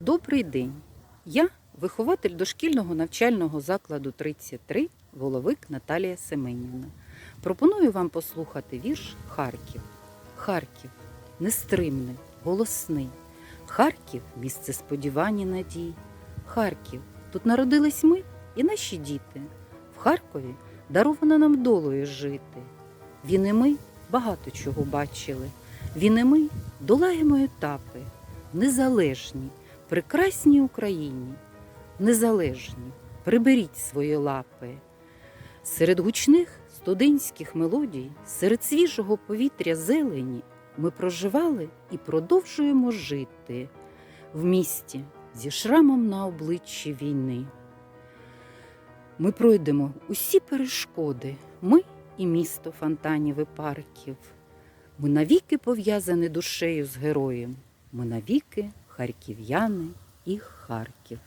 Добрий день. Я вихователь дошкільного навчального закладу 33, воловик Наталія Семенівна. Пропоную вам послухати вірш Харків. Харків нестримний, голосний. Харків місце сподівань і надій. Харків тут народились ми і наші діти. В Харкові даровано нам долою жити. Він і ми багато чого бачили. Він і ми долаємо етапи, незалежні, прекрасній Україні, незалежні, приберіть свої лапи. Серед гучних студентських мелодій, серед свіжого повітря зелені ми проживали і продовжуємо жити в місті зі шрамом на обличчі війни. Ми пройдемо усі перешкоди, ми і місто фонтанів і парків. Ми навіки пов'язані душею з героєм. Ми навіки харків'яни і Харків.